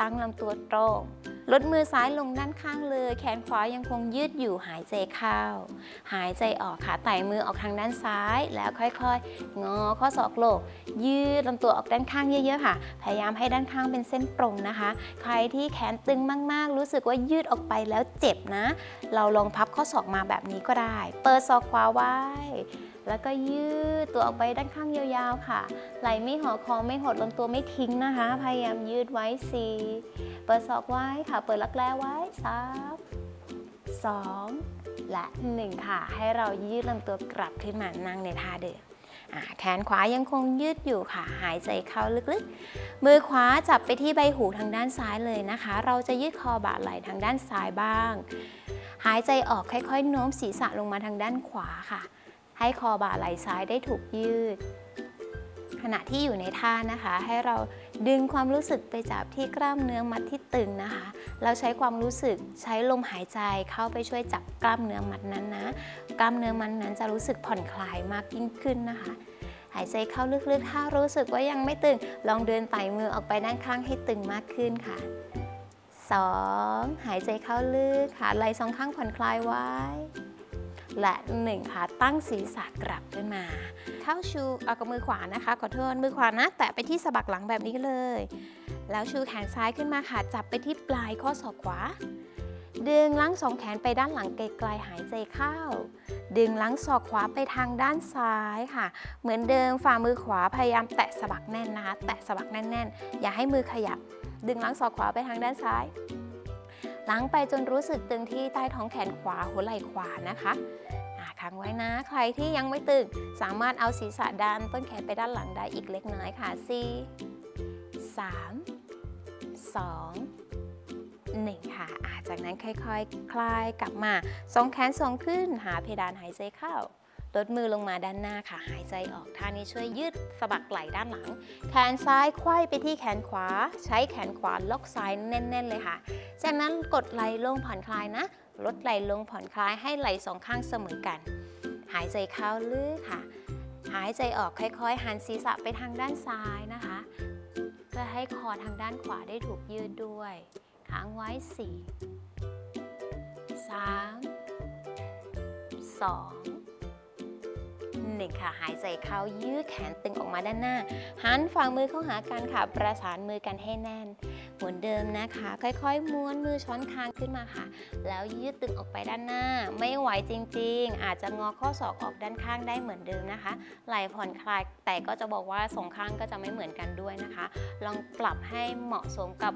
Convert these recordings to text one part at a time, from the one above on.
ตั้งลำตัวตรง ลดมือซ้ายลงด้านข้างเลย แขนขวายังคงยืดอยู่หายใจเข้า หายใจออกค่ะไต่มือออกทางด้านซ้าย แล้วค่อยๆ งอข้อศอกโลก ยืดลำตัวออกด้านข้างเยอะๆค่ะ พยายามให้ด้านข้างเป็นเส้นตรงนะคะ ใครที่แขนตึงมากๆ รู้สึกว่ายืดออกไปแล้วเจ็บนะ เราลองพับข้อศอกมาแบบนี้ก็ได้ เปิดศอกขวาไว้ แล้วก็ยืดตัวออกไปด้านข้างยาวๆค่ะ ไหล่ไม่ห่อคอไม่หดลำตัวไม่ทิ้งนะคะ พยายามยืดไว้สี่เปิดศอกไว้ค่ะ เปิดรักแร้ไว้สามสองและหนึ่งค่ะ ให้เรายืดลำตัวกลับขึ้นมานั่งในท่าเดิมแขนขวายังคงยืดอยู่ค่ะ หายใจเข้าลึกๆ มือขวาจับไปที่ใบหูทางด้านซ้ายเลยนะคะ เราจะยืดคอบ่าไหล่ทางด้านซ้ายบ้าง หายใจออกค่อยๆ โน้มศีรษะลงมาทางด้านขวาค่ะ ให้คอบ่าไหล่ซ้ายได้ถูกยืด ขณะที่อยู่ในท่านะคะ ให้เราดึงความรู้สึกไปจับที่กล้ามเนื้อมัดที่ตึงนะคะ เราใช้ความรู้สึกใช้ลมหายใจเข้าไปช่วยจับกล้ามเนื้อมัดนั้นนะ กล้ามเนื้อมัดนั้นจะรู้สึกผ่อนคลายมากยิ่งขึ้นนะคะหายใจเข้าลึกๆ ถ้ารู้สึกว่ายังไม่ตึง ลองเดินไต่มือออกไปด้านข้างให้ตึงมากขึ้นค่ะ 2. หายใจเข้าลึกค่ะไหล่สองข้างผ่อนคลายไว้ และหนึ่งค่ะตั้งศีรษะกลับขึ้นมา เข้าชูเอากับมือขวานะคะ ขอโทษมือขวานะ แตะไปที่สะบักหลังแบบนี้เลย แล้วชูแขนซ้ายขึ้นมาค่ะ จับไปที่ปลายข้อศอกขวา ดึงล้างสองแขนไปด้านหลังไกลๆหายใจเข้า ดึงล้างศอกขวาไปทางด้านซ้ายค่ะ เหมือนเดิมฝ่ามือขวาพยายามแตะสะบักแน่นนะคะ แตะสะบักแน่นๆ อย่าให้มือขยับ ดึงล้างศอกขวาไปทางด้านซ้าย ล้างไปจนรู้สึกตึงที่ใต้ท้องแขนขวาหัวไหล่ขวานะคะค้างไว้นะ ใครที่ยังไม่ตึงสามารถเอาศีรษะดันต้นแขนไปด้านหลังได้อีกเล็กน้อยค่ะ 4 3 2 1 ค่ะอ่าจากนั้นค่อยๆ คลายกลับมาสองแขนส่งขึ้นหาเพดานหายใจเข้า ลดมือลงมาด้านหน้าค่ะ หายใจออกท่านี้ช่วยยืดสะบักไหล่ด้านหลัง แขนซ้ายไขว้ไปที่แขนขวา ใช้แขนขวาล็อกซ้ายแน่น ๆ เลยค่ะ จากนั้นกดไหล่ลงผ่อนคลายนะ ลดไหล่ลงผ่อนคลายให้ไหล่สองข้างเสมอกัน หายใจเข้าลึกค่ะ หายใจออกค่อยๆ หันศีรษะไปทางด้านซ้ายนะคะ เพื่อให้คอทางด้านขวาได้ถูกยืดด้วยค้างไว้ 4 3 2 หนึ่งค่ะ หายใจเข้ายืดแขนตึงออกมาด้านหน้า หันฝ่ามือเข้าหากันค่ะ ประสานมือกันให้แน่น เหมือนเดิมนะคะ ค่อยๆ ม้วนมือช้อนคางขึ้นมาค่ะ แล้วยืดตึงออกไปด้านหน้า ไม่ไหวจริงๆ อาจจะงอข้อศอกออกด้านข้างได้เหมือนเดิมนะคะ ไหล่ผ่อนคลาย แต่ก็จะบอกว่าสองข้างก็จะไม่เหมือนกันด้วยนะคะ ลองปรับให้เหมาะสมกับ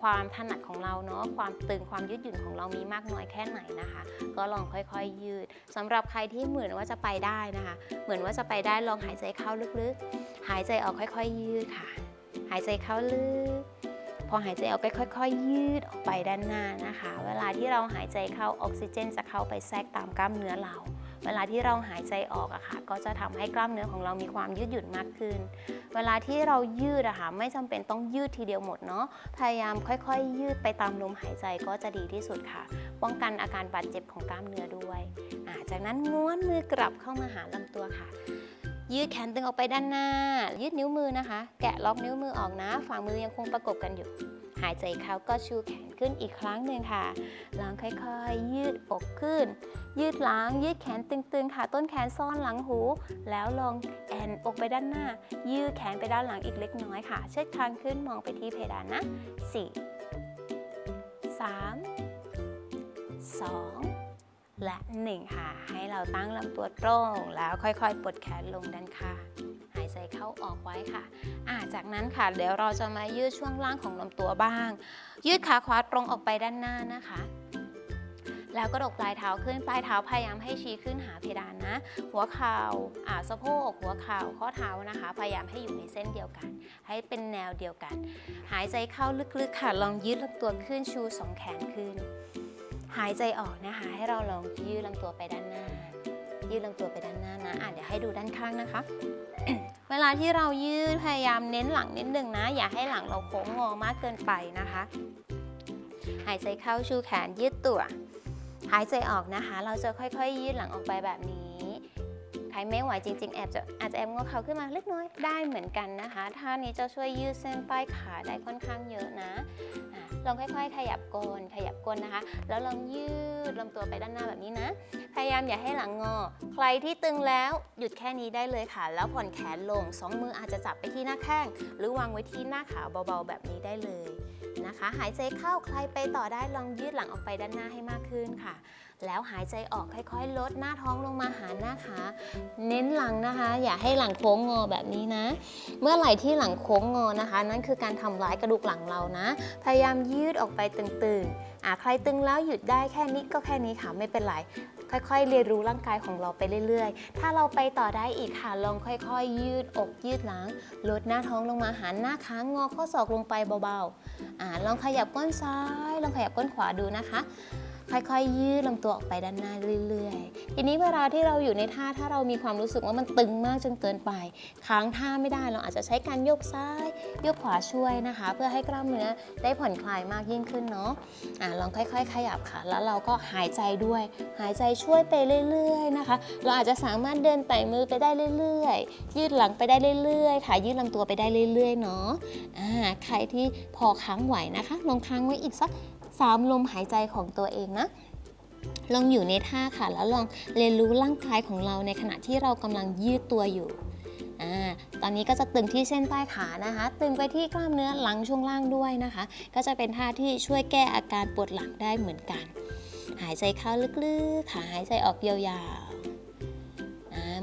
ความถนัดของเราเนาะความตึงความยืดหยุ่นของเรามีมากน้อยแค่ไหนนะคะ ก็ลองค่อยๆยยืดสำหรับใครที่เหมือนว่าจะไปได้นะคะ เหมือนว่าจะไปได้ลองหายใจเข้าลึกๆ หายใจออกค่อยๆยืดค่ะ หายใจเข้าลึก พอหายใจออกก็ค่อย ๆ ยืดออกไปด้านหน้านะคะ เวลาที่เราหายใจเข้าออกซิเจน จะเข้าไปแทรกตามกล้ามเนื้อเรา เวลาที่เราหายใจออกอะค่ะ ก็จะทำให้กล้ามเนื้อของเรามีความยืดหยุ่นมากขึ้น เวลาที่เรายืดอะค่ะไม่จำเป็นต้องยืดทีเดียวหมดเนาะ พยายามค่อยๆ ยืดไปตามลมหายใจก็จะดีที่สุดค่ะ ป้องกันอาการบาดเจ็บของกล้ามเนื้อด้วย จากนั้นม้วนมือกลับเข้ามาหาลำตัวค่ะ ยืดแขนตึงออกไปด้านหน้า ยืดนิ้วมือนะคะ แกะล็อกนิ้วมือออกนะ ฝ่ามือยังคงประกบกันอยู่ หายใจเข้าก็ชูแขนขึ้นอีกครั้งหนึ่งค่ะ ลองค่อยๆ ยืดอกขึ้น ยืดหลัง ยืดแขนตึงๆ ค่ะ ต้นแขนซ่อนหลังหู แล้วลองแอนอกไปด้านหน้า ยืดแขนไปด้านหลังอีกเล็กน้อยค่ะ เชิดคางขึ้นมองไปที่เพดานนะ 4 3 2 และ 1 ค่ะ ให้เราตั้งลำตัวตรง แล้วค่อยๆปลดแขนลงด้านข้างหายใจเข้าออกไว้ค่ะอ่าจากนั้นค่ะ เดี๋ยวเราจะมายืดช่วงล่างของลำตัวบ้าง ยืดขาขวาตรงออกไปด้านหน้านะคะ แล้วกระดกปลายเท้าขึ้นปลายเท้าพยายามให้ชี้ขึ้นหาเพดานนะ หัวเข่าอ่าสะโพกหัวเข่าข้อเท้านะคะ พยายามให้อยู่ในเส้นเดียวกัน ให้เป็นแนวเดียวกัน หายใจเข้าลึกๆค่ะลองยืดลำตัวขึ้นชูสองแขนขึ้น หายใจออกนะคะ ให้เราลองยืดลำตัวไปด้านหน้า ยืดลำตัวไปด้านหน้านะอะเดี๋ยวให้ดูด้านข้างนะคะ เวลาที่เรายืดพยายามเน้นหลังนิดนึงนะ อย่าให้หลังเราโค้งงอมากเกินไปนะคะ หายใจเข้าชูแขนยืดตัว หายใจออกนะคะ เราจะค่อยๆ ยืดหลังออกไปแบบนี้ ไม่ไหวจริงๆแอบจะอาจจะแอบงอเข่าขึ้นมาเล็กน้อยได้เหมือนกันนะคะท่านี้จะช่วยยืดเส้นใต้ขาได้ค่อนข้างเยอะนะอะลองค่อยๆ ขยับก้นขยับก้นนะคะ แล้วลองยืดลำตัวไปด้านหน้าแบบนี้นะ พยายามอย่าให้หลังงอ ใครที่ตึงแล้วหยุดแค่นี้ได้เลยค่ะ แล้วผ่อนแขนลงสองมืออาจจะจับไปที่หน้าแข้งหรือวางไว้ที่หน้าขาเบาๆ แบบนี้ได้เลยนะคะ หายใจเข้าใครไปต่อได้ลองยืดหลังออกไปด้านหน้าให้มากขึ้นค่ะ แล้วหายใจออกค่อยๆ ลดหน้าท้องลงมาหาหน้าขาเน้นหลังนะคะ อย่าให้หลังโค้งงอแบบนี้นะ เมื่อไหร่ที่หลังโค้งงอนะคะ นั่นคือการทำร้ายกระดูกหลังเรานะ พยายามยืดออกไปตึงๆอะใครตึงแล้วหยุดได้แค่นี้ก็แค่นี้ค่ะไม่เป็นไรค่อยๆ เรียนรู้ร่างกายของเราไปเรื่อยๆ ถ้าเราไปต่อได้อีกค่ะ ลองค่อยๆ ยืดอกยืดหลัง ลดหน้าท้องลงมาหันหน้าค้างงอข้อศอกลงไปเบาๆอ่าลองขยับก้นซ้าย ลองขยับก้นขวาดูนะคะ ค่อยๆ ยืดลำตัวออกไปด้านหน้าเรื่อยๆ ทีนี้เวลาที่เราอยู่ในท่าถ้าเรามีความรู้สึกว่ามันตึงมากจนเกินไป ค้างท่าไม่ได้เราอาจจะใช้การโยกซ้าย โยกขวาช่วยนะคะ เพื่อให้กล้ามเนื้อได้ผ่อนคลายมากยิ่งขึ้นเนาะอ่าลองค่อย ๆ ขยับค่ะ แล้วเราก็หายใจด้วย หายใจช่วยไปเรื่อยๆนะคะ เราอาจจะสามารถเดินไต่มือไปได้เรื่อยๆ ยืดหลังไปได้เรื่อยๆค่ะยืดลำตัวไปได้เรื่อยๆเนาะอ่าใครที่พอค้างไหวนะคะลองค้างไว้อีกสัก สามลมหายใจของตัวเองนะลองอยู่ในท่าค่ะ แล้วลองเรียนรู้ร่างกายของเราในขณะที่เรากำลังยืดตัวอยู่อตอนนี้ก็จะตึงที่เส้นใต้ขานะคะ ตึงไปที่กล้ามเนื้อหลังช่วงล่างด้วยนะคะ ก็จะเป็นท่าที่ช่วยแก้อาการปวดหลังได้เหมือนกัน หายใจเข้าลึกๆ ค่ะ หายใจออกยาวๆ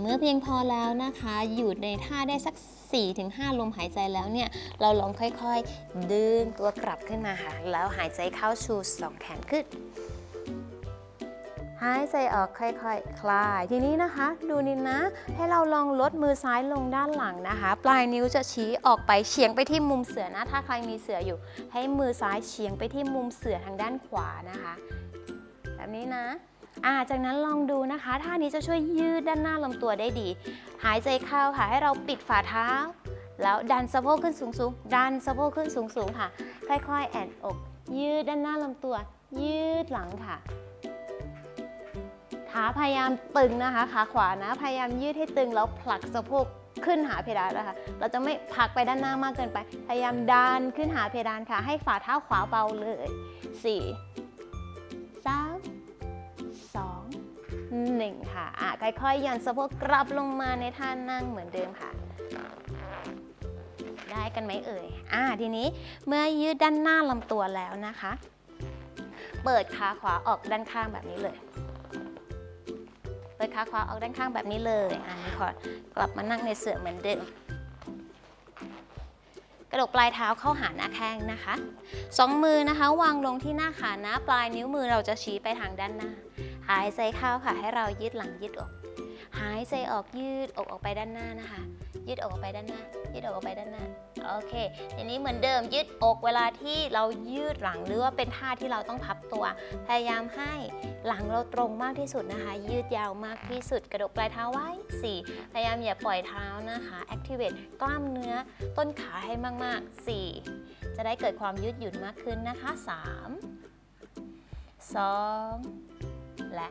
เมื่อเพียงพอแล้วนะคะ อยู่ในท่าได้สัก 4-5 ลมหายใจแล้วเนี่ย เราลองค่อยๆ ดึงตัวกลับขึ้นมาค่ะ แล้วหายใจเข้าชูสองแขนขึ้น หายใจออกค่อยๆคคลาย ทีนี้นะคะ ดูนินนะ ให้เราลองลดมือซ้ายลงด้านหลังนะคะ ปลายนิ้วจะชี้ออกไปเฉียงไปที่มุมเสือนะ ถ้าใครมีเสืออยู่ ให้มือซ้ายเฉียงไปที่มุมเสือทางด้านขวานะคะ แบบนี้นะ อ่าจากนั้นลองดูนะคะ ท่านี้จะช่วยยืดด้านหน้าลำตัวได้ดี หายใจเข้าค่ะให้เราปิดฝ่าเท้า แล้วดันสะโพกขึ้นสูงๆ ดันสะโพกขึ้นสูงๆค่ะ ค่อยๆ แอนอก ยืดด้านหน้าลำตัว ยืดหลังค่ะขาพยายามตึงนะคะขาขวานะ พยายามยืดให้ตึงแล้วผลักสะโพกขึ้นหาเพดานนะคะ เราจะไม่ผลักไปด้านหน้ามากเกินไป พยายามดันขึ้นหาเพดานค่ะ ให้ฝ่าเท้าขวาเบาเลย 4 3 2 1ค่ะอะค่อยๆยันสะโพกกลับลงมาในท่านั่งเหมือนเดิมค่ะ ได้กันไหมเอ่ยอ่าทีนี้เมื่อยืดด้านหน้าลำตัวแล้วนะคะ เปิดขาขวาออกด้านข้างแบบนี้เลย เปิดขาขวาออกด้านข้างแบบนี้เลยอันนี้พอกลับมานั่งในเสื่อเหมือนเดิมกระดกปลายเท้าเข้าหาหน้าแข้งนะคะสองมือนะคะ วางลงที่หน้าขานะ ปลายนิ้วมือเราจะชี้ไปทางด้านหน้า หายใจเข้าค่ะ ให้เรายืดหลังยืดอก หายใจออกยืดอกออกไปด้านหน้านะคะ ยืดอกออกไปด้านหน้า ยืดอกออกไปด้านหน้า โอเค ทีนี้เหมือนเดิมยืดอกเวลาที่เรายืดหลังหรือว่าเป็นท่าที่เราต้องพับตัว พยายามให้หลังเราตรงมากที่สุดนะคะ ยืดยาวมากที่สุด กระดกปลายเท้าไว้ 4 พยายามอย่าปล่อยเท้านะคะ activate กล้ามเนื้อต้นขาให้มาก ๆ 4 จะได้เกิดความยืดหยุ่นมากขึ้นนะคะ 3 2 และ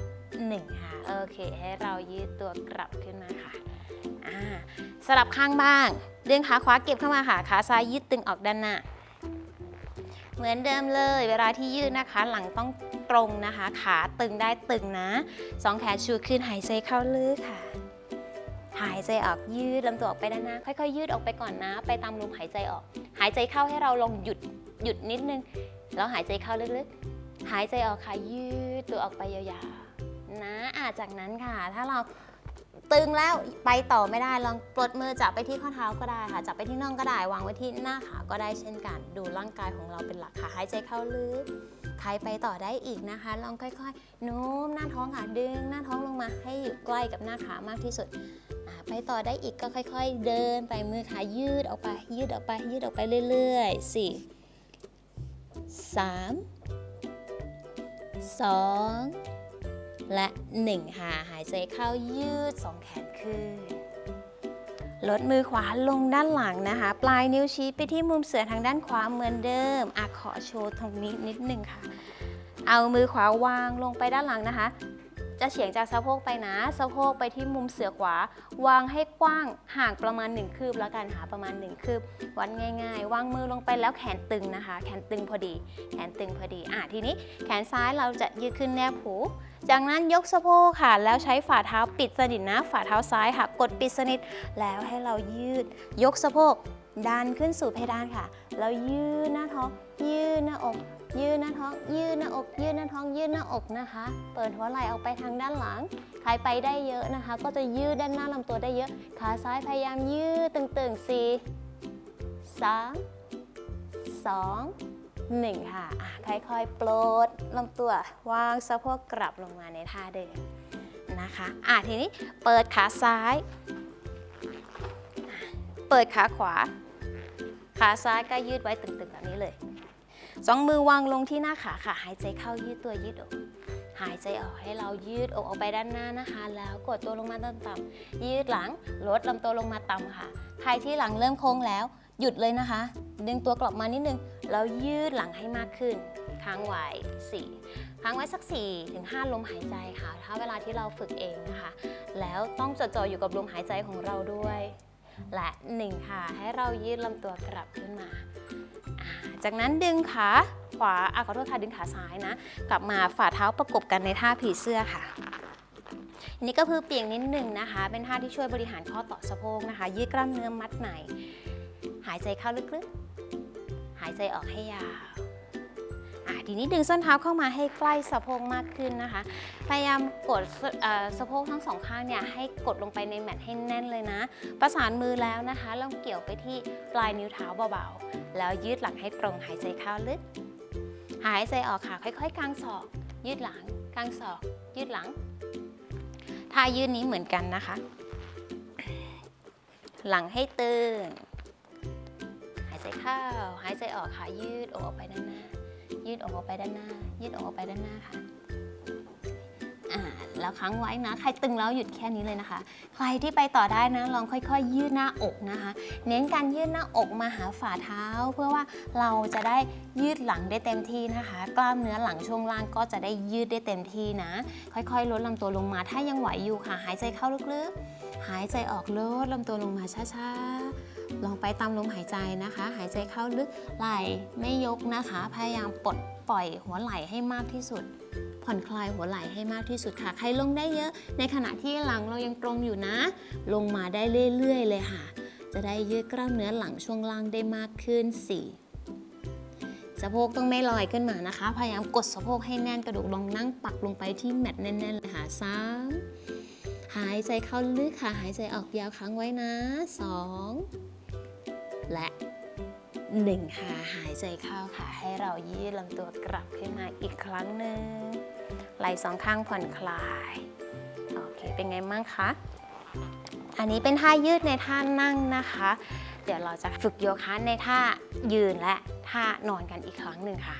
1ค่ะโอเค ให้เรายืดตัวกลับขึ้นมาค่ะสลับข้างบ้าง ดึงขาขวาเก็บเข้ามาค่ะขาซ้ายยืดตึงออกด้านหน้า เหมือนเดิมเลย เวลาที่ยืดนะคะ หลังต้องตรงนะคะ ขาตึงได้ตึงนะสองแขนชูขึ้นหายใจเข้าลึกค่ะ หายใจออกยืดลำตัวออกไปด้านหน้า ค่อยๆ ยืดออกไปก่อนนะ ไปตามลมหายใจออก หายใจเข้าให้เราลองหยุดหยุดนิดนึง แล้วหายใจเข้าลึกๆ หายใจออกค่ะยืดตัวออกไปยาวๆนะอาจากนั้นค่ะ ถ้าเราตึงแล้วไปต่อไม่ได้ลองปลดมือจับไปที่ข้อเท้าก็ได้ค่ะจับไปที่น่องก็ได้ วางไว้ที่หน้าขาก็ได้เช่นกัน ดูร่างกายของเราเป็นหลักค่ะหายใจเข้าลึกใครไปต่อได้อีกนะคะ ลองค่อยๆโน้มหน้าท้องค่ะดึง หน้าท้องลงมาให้อยู่ใกล้กับหน้าขามากที่สุดไปต่อได้อีกก็ค่อย ๆ เดินไปมือขายืดออกไป ยืดออกไปยืดออกไปเรื่อยๆสี่สาม สองและ 1 ค่ะ หายใจเข้ายืด 2 แขนขึ้น ลดมือขวาลงด้านหลังนะคะ ปลายนิ้วชี้ไปที่มุมเสือทางด้านขวาเหมือนเดิมอะขอโชว์ตรงนี้นิดนึงค่ะ เอามือขวาวางลงไปด้านหลังนะคะ จะเฉียงจากสะโพกไปนะ สะโพกไปที่มุมเสือขวา วางให้กว้างห่างประมาณ 1 คืบแล้วกันค่ะประมาณ 1 คืบ วัดง่าย ๆ วางมือลงไปแล้วแขนตึงนะคะ แขนตึงพอดี แขนตึงพอดี อะทีนี้แขนซ้ายเราจะยืดขึ้นแนบหู จากนั้นยกสะโพกค่ะ แล้วใช้ฝ่าเท้าปิดสนิทนะ ฝ่าเท้าซ้ายค่ะ กดปิดสนิท แล้วให้เรายืด ยกสะโพกดันขึ้นสู่เพดานค่ะ แล้วยืดหน้าท้องยืดหน้าอก ยืดหน้าท้อง ยืดหน้าอก ยืดหน้าท้อง ยืดหน้าอกนะคะ เปิดหัวไหล่ออกไปทางด้านหลังใครไปได้เยอะนะคะ ก็จะยืดด้านหน้าลำตัวได้เยอะ ขาซ้ายพยายามยืดตึงๆสี่สามสองหนึ่งค่ะค่อยๆ ปลดลำตัว วางสะโพกกลับลงมาในท่าเดิมนะคะอะทีนี้เปิดขาซ้าย เปิดขาขวา ขาซ้ายก็ยืดไว้ตึงๆแบบนี้เลย สองมือวางลงที่หน้าขาค่ะ หายใจเข้ายืดตัวยืดอก หายใจออกให้เรายืดอกออกไปด้านหน้านะคะ แล้วกดตัวลงมาต่ำๆยืดหลังลดลำตัวลงมาต่ำค่ะใครที่หลังเริ่มโค้งแล้ว หยุดเลยนะคะ ดึงตัวกลับมานิดนึงแล้วยืดหลังให้มากขึ้น ค้างไว้4ค้างไว้สัก4ถึง5ลมหายใจค่ะ ถ้าเวลาที่เราฝึกเองนะคะ แล้วต้องจดจ่ออยู่กับลมหายใจของเราด้วย และ 1 ค่ะ ให้เรายืดลำตัวกลับขึ้นมาอ่า จากนั้นดึงขาขวาอะขอโทษค่ะดึงขาซ้ายนะ กลับมาฝ่าเท้าประกบกันในท่าผีเสื้อค่ะนี่ก็คือเปียงนิดหนึ่งนะคะ เป็นท่าที่ช่วยบริหารข้อต่อสะโพกนะคะ ยืดกล้ามเนื้อมัดในหายใจเข้าลึกๆ หายใจออกให้ยาว อะทีนี้ดึงส้นเท้าเข้ามาให้ใกล้สะโพกมากขึ้นนะคะ พยายามกดสะโพกทั้งสองข้างเนี่ยให้กดลงไปในแมทให้แน่นเลยนะ ประสานมือแล้วนะคะลองเกี่ยวไปที่ปลายนิ้วเท้าเบาๆ แล้วยืดหลังให้ตรงหายใจเข้าลึก หายใจออกค่ะ ค่อยๆกางศอก ยืดหลังกางศอก ยืดหลังท่ายืดนี้เหมือนกันนะคะ หลังให้ตึง หายใจเข้า หายใจออกค่ะยืดอกออกไปด้านหน้า ยืดอกออกไปด้านหน้า ยืดอกออกไปด้านหน้าค่ะแล้วค้างไว้นะ ใครตึงแล้วหยุดแค่นี้เลยนะคะ ใครที่ไปต่อได้นะ ลองค่อย ๆ ยืดหน้าอกนะคะ เน้นการยืดหน้าอกมาหาฝ่าเท้า เพื่อว่าเราจะได้ยืดหลังได้เต็มที่นะคะ กล้ามเนื้อหลังช่วงล่างก็จะได้ยืดได้เต็มที่นะ ค่อยๆ ลดลำตัวลงมา ถ้ายังไหวอยู่ค่ะ หายใจเข้าลึกๆ หายใจออกลดลำตัวลงมาช้าๆ ลองไปตามลมหายใจนะคะ หายใจเข้าลึกไหล่ไม่ยกนะคะ พยายามปลดปล่อยหัวไหล่ให้มากที่สุด ผ่อนคลายหัวไหล่ให้มากที่สุดค่ะ ใครลงได้เยอะ ในขณะที่หลังเรายังตรงอยู่นะ ลงมาได้เรื่อยๆ เลยค่ะ จะได้ยืดกล้ามเนื้อหลังช่วงล่างได้มากขึ้น 4สะโพกต้องไม่ลอยขึ้นมานะคะ พยายามกดสะโพกให้แน่นกระดูกลองนั่งปักลงไปที่แมตแน่นๆเลยค่ะสามหายใจเข้าลึกค่ะ หายใจออกยาวค้างไว้นะสอง หนึ่งค่ะ หายใจเข้าค่ะ ให้เรายืดลำตัวกลับขึ้นมาอีกครั้งหนึ่งไหล่สองข้างผ่อนคลาย โอเค เป็นไงมั่งคะ อันนี้เป็นท่ายืดในท่านั่งนะคะ เดี๋ยวเราจะฝึกโยคะในท่ายืนและท่านอนกันอีกครั้งหนึ่งค่ะ